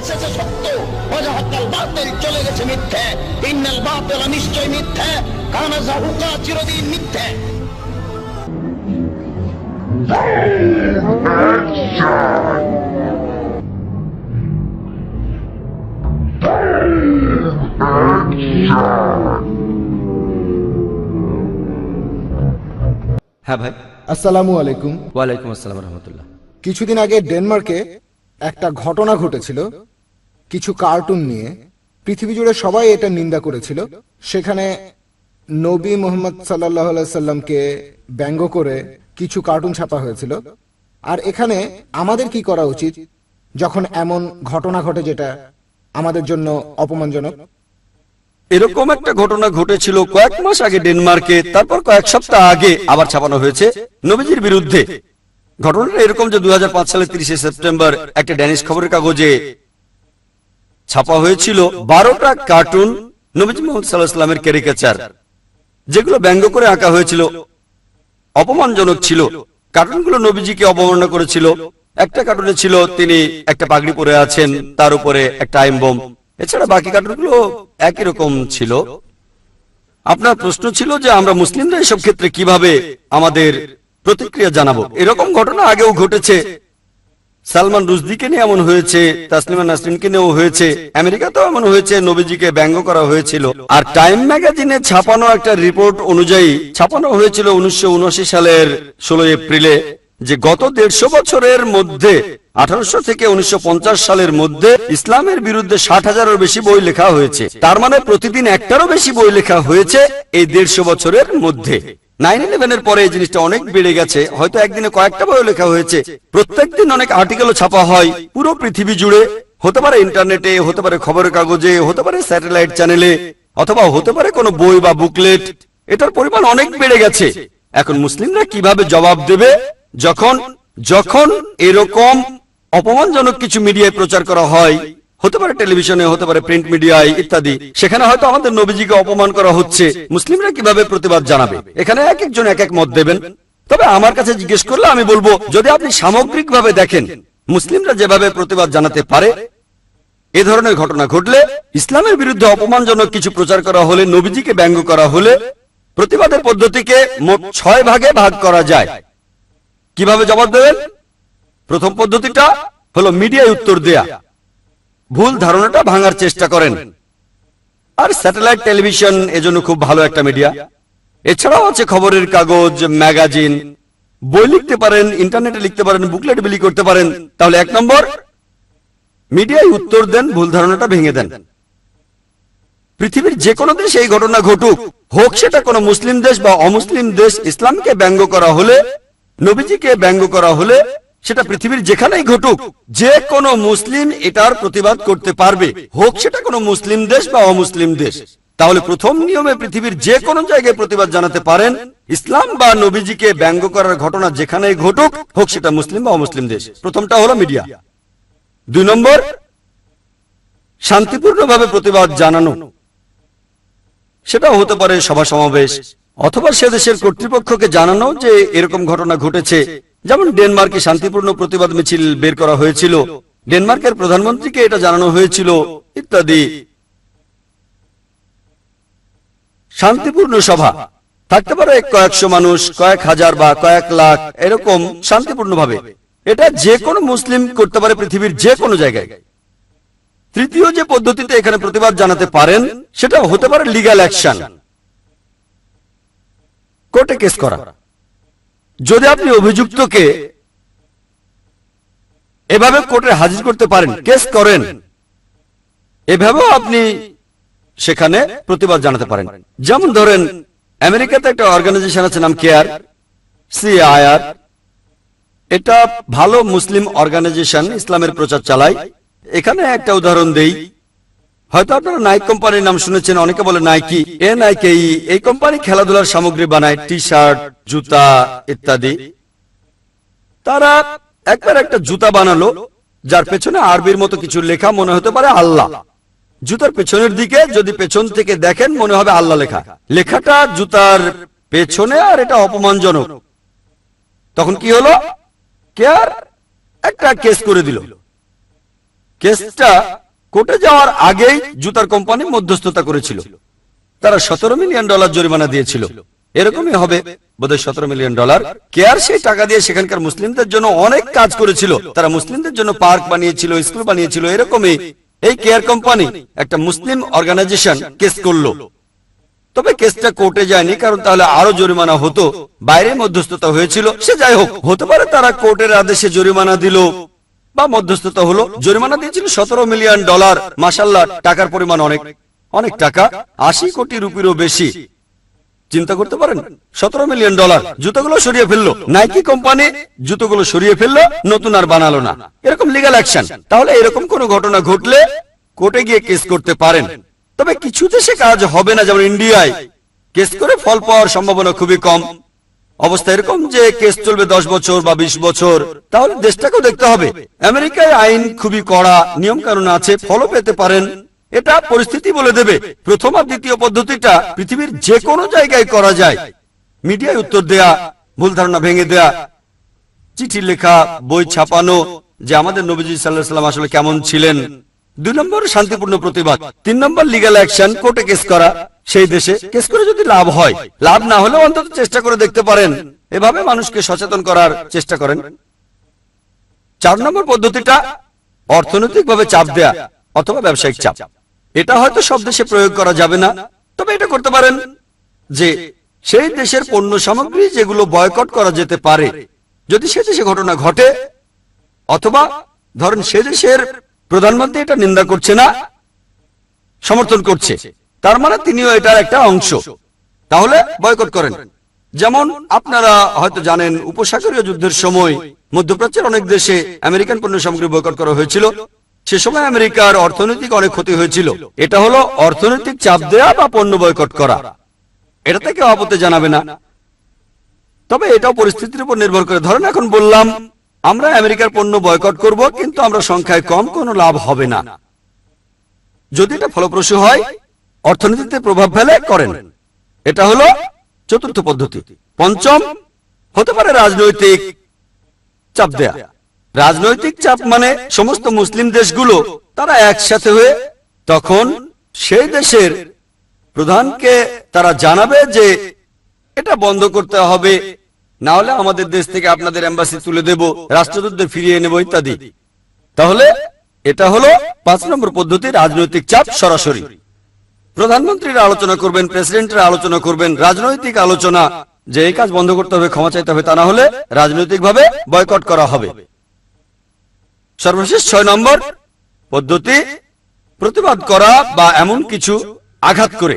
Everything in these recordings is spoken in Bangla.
এসেছে সত্য। অজাহাতাল বাতিল চলে গেছে মিথ্যে। ইন্নাল বাতিল নিশ্চয় মিথ্যে। কানা জাহুকা চিরদিন মিথ্যে। হ্যাঁ ভাই। আসসালামু আলাইকুম। ওয়ালাইকুম আসসালাম রহমতুল্লাহ। কিছুদিন আগে ডেনমার্কে একটা ঘটনা ঘটেছিল। কিছু কার্টুন নিয়ে পৃথিবী জুড়ে সবাই এটা নিন্দা করেছিল। সেখানে নবী মোহাম্মদ সাল্লাহ সাল্লামকে ব্যঙ্গ করে কিছু কার্টুন ছাপা হয়েছিল। আর এখানে আমাদের কি করা উচিত? যখন এমন ঘটনা ঘটে যেটা আমাদের জন্য অপমানজনক। এরকম একটা ঘটনা ঘটেছিল কয়েক মাস আগে ডেনমার্কে, তারপর কয়েক সপ্তাহ আগে আবার ছাপানো হয়েছে নবীজির বিরুদ্ধে। ঘটনাটা এরকম যে দুই সালের তিরিশে সেপ্টেম্বর একটা ড্যানিশ খবরের কাগজে ছাপা হয়েছিল বারোটা কার্টুন নবীজি মোহাম্মদ সাল্লাহ সাল্লামের ক্যারিকেচার, যেগুলো ব্যঙ্গ করে আঁকা হয়েছিল। অপমানজনক ছিল। কার্টুনগুলো নবীজিকে অবমাননা করেছিল। একটা কার্টুনে ছিল তিনি একটা পাগড়ি পরে আছেন, তার উপরে একটা আইম বোম। এছাড়া বাকি কার্টুনগুলো একই রকম ছিল। আপনার প্রশ্ন ছিল যে আমরা মুসলিমরা এসব ক্ষেত্রে কীভাবে আমাদের প্রতিক্রিয়া জানাব? এরকম ঘটনা আগেও ঘটেছে। সালমান রুজদিকে নিয়ে এমন হয়েছে, তাসলিমা নাসরিনকে নিয়েও হয়েছে, আমেরিকাতেও এমন হয়েছে, নবীজিকে ব্যঙ্গ করা হয়েছিল। আর টাইম ম্যাগাজিনে ছাপানো একটা রিপোর্ট অনুযায়ী ছাপানো হয়েছিল উনিশশো সালের ষোলো এপ্রিলে, যে গত দেড়শো বছরের মধ্যে, আঠারোশো থেকে উনিশশো পঞ্চাশ সালের মধ্যে ইসলামের বিরুদ্ধে ষাট হাজারের বেশি বই লেখা হয়েছে। তার মানে প্রতিদিন একটারও বেশি বই লেখা হয়েছে এই দেড়শো বছরের মধ্যে। নাইন ইলেভেনের পরে এই জিনিসটা অনেক বেড়ে গেছে। হয়তো একদিনে কয়েকটা বই লেখা হয়েছে। প্রত্যেকদিন অনেক আর্টিকেলও ছাপা হয়। পুরো পৃথিবী জুড়ে। হতে পারে ইন্টারনেটে হতে পারে খবরের কাগজে, হতে পারে স্যাটেলাইট চ্যানেলে অথবা হতে পারে কোনো বই বা বুকলেট এটার পরিমাণ অনেক বেড়ে গেছে। এখন মুসলিমরা কীভাবে জবাব দেবে? যখন যখন এরকম অপমানজনক কিছু মিডিয়ায় প্রচার করা হয় হতে পারে টেলিভিশনে, হতে পারে প্রিন্ট মিডিয়ায় ইত্যাদি। সেখানে হয়তো আমাদের নবীজিকে অপমান করা হচ্ছে। মুসলিমরা কীভাবে প্রতিবাদ জানাবে? এখানে এক একজন এক এক মত দেবেন। তবে আমার কাছে জিজ্ঞেস করলে আমি বলব, যদি আপনি সামগ্রিকভাবে দেখেন, মুসলিমরা যেভাবে প্রতিবাদ জানাতে পারে, এ ধরনের ঘটনা ঘটলে, ইসলামের বিরুদ্ধে অপমানজনক কিছু প্রচার করা হলে, নবীজিকে ব্যঙ্গ করা হলে, প্রতিবাদের পদ্ধতিকে মোট ছয় ভাগে ভাগ করা যায়। কীভাবে জবাব দেবেন? প্রথম পদ্ধতিটা হলো মিডিয়ায় উত্তর দেয়া। ভুল ধারণাটা ভাঙার চেষ্টা করেন। আর স্যাটেলাইট টেলিভিশন এজন্য খুব ভালো একটা মিডিয়া। এছাড়াও আছে খবরের কাগজ, ম্যাগাজিন। বই লিখতে পারেন, ইন্টারনেটে লিখতে পারেন, বুকলেট বিলি করতে পারেন। তাহলে এক নম্বর মিডিয়ায় উত্তর দেন, ভুল ধারণাটা ভেঙে দেন। পৃথিবীর যে কোনো দেশে এই ঘটনা ঘটুক, হোক সেটা কোনো মুসলিম দেশ বা অমুসলিম দেশ, ইসলামকে ব্যঙ্গ করা হলে, নবীজিকে ব্যঙ্গ করা হলে সেটা পৃথিবীর যেখানেই ঘটুক, যে কোনো মুসলিম এটার প্রতিবাদ করতে পারবে। হোক সেটা কোনো মুসলিম দেশ বা অমুসলিম দেশ। তাহলে প্রথম নিয়মে পৃথিবীর যে কোনো জায়গায় প্রতিবাদ জানাতে পারেন, ইসলাম বা নবীজিকে ব্যঙ্গ করার ঘটনা যেখানেই ঘটুক, হোক সেটা মুসলিম বা অমুসলিম দেশ। প্রথমটা হলো মিডিয়া। দুই নম্বর, শান্তিপূর্ণভাবে প্রতিবাদ জানানো। সেটাও হতে পারে সভা সমাবেশ অথবা সে দেশের কর্তৃপক্ষকে জানানো যে এরকম ঘটনা ঘটেছে। যেমন ডেনমার্কে শান্তিপূর্ণ প্রতিবাদ মিছিল বের করা হয়েছিল, ডেনমার্কের প্রধানমন্ত্রীকে এটা জানানো হয়েছিল, ইত্যাদি। শান্তিপূর্ণ সভা। থাকতে পারে কয়েকশো মানুষ, কয়েক হাজার বা কয়েক লাখ, এরকম শান্তিপূর্ণভাবে। এটা যে কোনো মুসলিম করতে পারে পৃথিবীর যে কোনো জায়গায়। তৃতীয় যে পদ্ধতিতে এখানে প্রতিবাদ জানাতে পারেন, সেটা হতে পারে লিগ্যাল অ্যাকশন কোর্টে কেস করা। যদি আপনি অভিযুক্তকে এভাবে কোর্টে হাজির করতে পারেন, কেস করেন, এভাবেও আপনি সেখানে প্রতিবাদ জানাতে পারেন। যেমন ধরেন, আমেরিকাতে একটা অর্গানাইজেশন আছে নাম কেয়ার সিআইআর এটা ভালো মুসলিম অর্গানাইজেশন ইসলামের প্রচার চালায়। এখানে একটা উদাহরণ দেই। হয়তো আপনারা নাইক কোম্পানির নাম শুনেছেন, অনেকে বলে নাইকি এ নাইকে এই কোম্পানি খেলাধুলার সামগ্রী বানায় টি শার্ট জুতা ইত্যাদি। তারা একবার একটা জুতা বানালো, যার পেছনে আরবির মতো কিছু লেখা মনে হতে পারে আল্লাহ। জুতার পেছনের দিকে যদি পেছন থেকে দেখেন, মনে হবে আল্লাহ লেখা। লেখাটা জুতার পেছনে আর এটা অপমানজনক। তখন কি হলো? কে আর একটা কেস করে দিল। কেসটা কোর্টে যাওয়ার আগেই জুতার কোম্পানি মধ্যস্থতা করেছিল। তারা সতেরো মিলিয়ন ডলার জরিমানা দিয়েছিল। এরকমই হবে। বোধহয় সতেরো মিলিয়ন ডলার কেয়ার সেই টাকা দিয়ে সেখানকার মুসলিমদের জন্য অনেক কাজ করেছিল। তারা মুসলিমদের জন্য পার্ক বানিয়েছিল, স্কুল বানিয়েছিল, এরকমই এই কেয়ার কোম্পানি একটা মুসলিম অর্গানাইজেশন কেস করল। তবে কেসটা কোর্টে যায়নি, কারণ তাহলে আরও জরিমানা হতো, বাইরে মধ্যস্থতা হয়েছিল, সে যাই হোক, হতে পারে তারা কোর্টের আদেশে জরিমানা দিল। বা মধ্যস্থতা হলো জরিমানা দিয়েছিল সতেরো মিলিয়ন ডলার। মাসাল্লাহ টাকার পরিমাণ অনেক। অনেক টাকা, আশি কোটি রুপিরও বেশি। চিন্তা করতে পারেন, সতেরো মিলিয়ন ডলার, জুতোগুলো সরিয়ে ফেলল। নাইকি কোম্পানি জুতোগুলো সরিয়ে ফেলল, নতুন আর বানালো না। এরকম লিগাল অ্যাকশন তাহলে এরকম কোন ঘটনা ঘটলে কোর্টে গিয়ে কেস করতে পারেন। তবে কিছু দেশে কাজ হবে না, যেমন ইন্ডিয়ায়। কেস করে ফল পাওয়ার সম্ভাবনা খুবই কম। অবস্থা এরকম যে কেস চলবে দশ বছর বা বিশ বছর, তাহলে দেশটাকেও দেখতে হবে। আমেরিকায় আইন খুবই কড়া নিয়ম কানুন আছে, ফলও পেতে পারেন। এটা পরিস্থিতি বলে দেবে। প্রথম আর দ্বিতীয় পদ্ধতিটা পৃথিবীর যে কোনো জায়গায় করা যায়। মিডিয়ায় উত্তর দেয়া, ভুল ধারণা ভেঙে দেয়া চিঠি লেখা, বই ছাপানো, যে আমাদের নবীজি সাল্লাহ সাল্লাম আসলে কেমন ছিলেন। দুই নম্বর শান্তিপূর্ণ প্রতিবাদ, তিন নম্বর লিগাল অ্যাকশন কোর্টে কেস করা। সেই দেশে কেস করে যদি লাভ হয়, লাভ না হলেও অন্তত চেষ্টা করে দেখতে পারেন। এভাবে মানুষকে সচেতন করার চেষ্টা করেন। চার নম্বর পদ্ধতিটা, অর্থনৈতিকভাবে চাপ দেয়া অথবা ব্যবসায়িক চাপ। এটা হয়তো সব দেশে প্রয়োগ করা যাবে না, তবে এটা করতে পারেন যে সেই দেশের পণ্য সামগ্রী যেগুলো বয়কট করা যেতে পারে, যদি সে দেশে ঘটনা ঘটে, অথবা ধরেন সে দেশের প্রধানমন্ত্রী এটা নিন্দা করছে না, সমর্থন করছে তার মানে তিনিও এটার একটা অংশ। তাহলে বয়কট করেন। যেমন আপনারা হয়তো জানেন, উপসাগরীয় যুদ্ধের সময় মধ্যপ্রাচ্যের অনেক দেশে আমেরিকান পণ্য সামগ্রী বয়কট করা হয়েছিল। সে সময় আমেরিকার অর্থনৈতিক অনেক ক্ষতি হয়েছিল। এটা হলো অর্থনৈতিক চাপ দেয়া বা পণ্য বয়কট করা। এটাতে কেউ আপত্তি জানাবে না। তবে এটাও পরিস্থিতির উপর নির্ভর করে। ধরেন এখন বললাম, আমরা আমেরিকার পণ্য বয়কট করব, কিন্তু আমরা সংখ্যায় কম, কোনো লাভ হবে না। যদি এটা ফলপ্রসূ হয় অর্থনীতিতে প্রভাব ফেলে করেন। এটা হলো চতুর্থ পদ্ধতি। পঞ্চম, হতে পারে রাজনৈতিক চাপ দেয়া। রাজনৈতিক চাপ মানে সমস্ত মুসলিম দেশগুলো তারা একসাথে হয়ে তখন সেই দেশের প্রধানকে তারা জানাবে যে এটা বন্ধ করতে হবে, না হলে আমাদের দেশ থেকে আপনাদের এম্বাসি তুলে দেব, রাষ্ট্রদূতদের ফিরিয়ে নেব ইত্যাদি। তাহলে এটা হলো পাঁচ নম্বর পদ্ধতি, রাজনৈতিক চাপ সরাসরি। প্রধানমন্ত্রীরা আলোচনা করবেন, প্রেসিডেন্টরা আলোচনা করবেন, রাজনৈতিক আলোচনা। যে এই কাজ বন্ধ করতে হবে, ক্ষমা চাইতে হবে, তা না হলে রাজনৈতিকভাবে বয়কট করা হবে। সর্বশেষ ছয় নম্বর পদ্ধতি, প্রতিবাদ করা বা এমন কিছু আঘাত করে।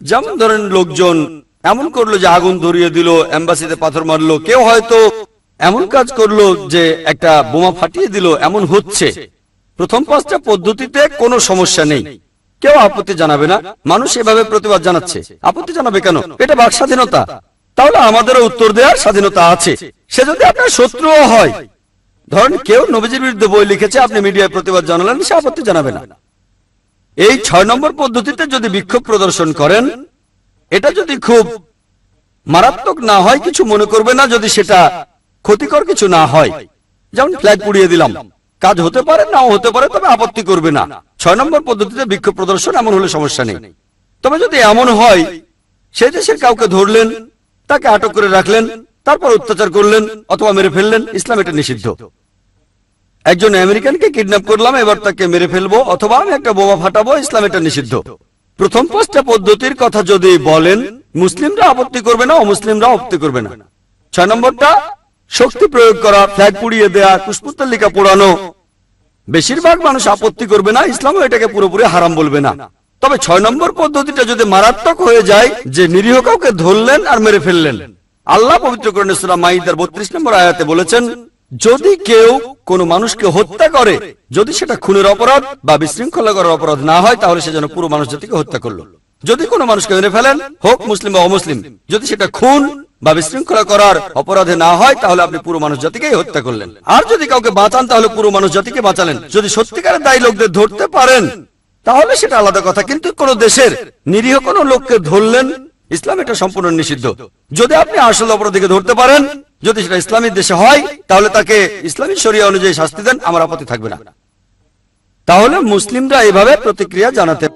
যেমন ধরেন লোকজন এমন করল যে আগুন ধরিয়ে দিল, এম্বাসিতে পাথর মারলো, কেউ হয়তো এমন কাজ করল যে একটা বোমা ফাটিয়ে দিল, এমন হচ্ছে। প্রথম পাঁচটা পদ্ধতিতে কোনো সমস্যা নেই। কেউ আপত্তি জানাবে না। মানুষ এভাবে প্রতিবাদ জানাচ্ছে। আপত্তি জানাবে কেন? এটা বাক স্বাধীনতা। তাহলে আমাদেরও উত্তর দেওয়ার স্বাধীনতা আছে। সে যদি আপনার শত্রুও হয়, ধরেন কেউ নবীজির বিরুদ্ধে বই লিখেছে, আপনি মিডিয়ায় প্রতিবাদ জানালেন, সে আপত্তি জানাবে না। এই ছয় নম্বর পদ্ধতিতে যদি বিক্ষোভ প্রদর্শন করেন, এটা যদি খুব মারাত্মক না হয়, কিছু মনে করবে না, যদি সেটা ক্ষতিকর কিছু না হয়। যেমন ফ্ল্যাগ পুড়িয়ে দিলাম। কাজ হতে পারে, নাও হতে পারে, তবে আপত্তি করবে না। ছয় নম্বর পদ্ধতিতে বিক্ষোভ প্রদর্শন এমন হলে সমস্যা নেই। তবে যদি এমন হয়, সেই দেশের কাউকে ধরলেন, তাকে আটক করে রাখলেন, তারপর অত্যাচার করলেন অথবা মেরে ফেললেন, ইসলাম এটা নিষিদ্ধ। একজন আমেরিকানকে কিডন্যাপ করলাম, এবার তাকে মেরে ফেলব অথবা আমি একটা বোমা ফাটাবো, ইসলাম এটা নিষিদ্ধ। প্রথম পাঁচটা পদ্ধতির কথা যদি বলেন, মুসলিমরা আপত্তি করবে না, অমুসলিমরা আপত্তি করবে না। ছয় নম্বরটা, শক্তি প্রয়োগ করা, ফ্ল্যাগ পুড়িয়ে দেয়া, কুশপুত্তলিকা পোড়ানো বেশিরভাগ মানুষ আপত্তি করবে না, ইসলামও এটাকে পুরোপুরি হারাম বলবে না। তবে ছয় নম্বর পদ্ধতিটা যদি মারাত্মক হয়ে যায়, যে নিরীহ কাউকে ধরলেন আর মেরে ফেললেন। আল্লাহ পবিত্র করেন সুরা মাইদার বত্রিশ নম্বর আয়াতে বলেছেন, যদি কেউ কোন মানুষকে হত্যা করে, যদি সেটা খুনের অপরাধ বা বিশৃঙ্খলা করার অপরাধ না হয়, তাহলে সে যেন পুরো মানুষ জাতিকে হত্যা করল। যদি কোনো মানুষকে মেরে ফেলেন, হোক মুসলিম বা অমুসলিম, যদি সেটা খুন বা বিশৃঙ্খলা করার অপরাধে না হয়, তাহলে আপনি পুরো মানুষ জাতিকেই হত্যা করলেন। আর যদি কাউকে বাঁচান, তাহলে পুরো মানুষ জাতিকে বাঁচালেন। যদি সত্যিকারের দায়ী লোকদের ধরতে পারেন, তাহলে সেটা আলাদা কথা। কিন্তু কোন দেশের নিরীহ কোন লোককে ধরলেন, ইসলাম এটা সম্পূর্ণ নিষিদ্ধ। যদি আপনি আসল অপরাধীকে ধরতে পারেন, যদি সেটা ইসলামী দেশে হয়, তাহলে তাকে ইসলামী শরিয়া অনুযায়ী শাস্তি দেন, আমার আপত্তি থাকবে না। তাহলে মুসলিমরা এভাবে প্রতিক্রিয়া জানাতে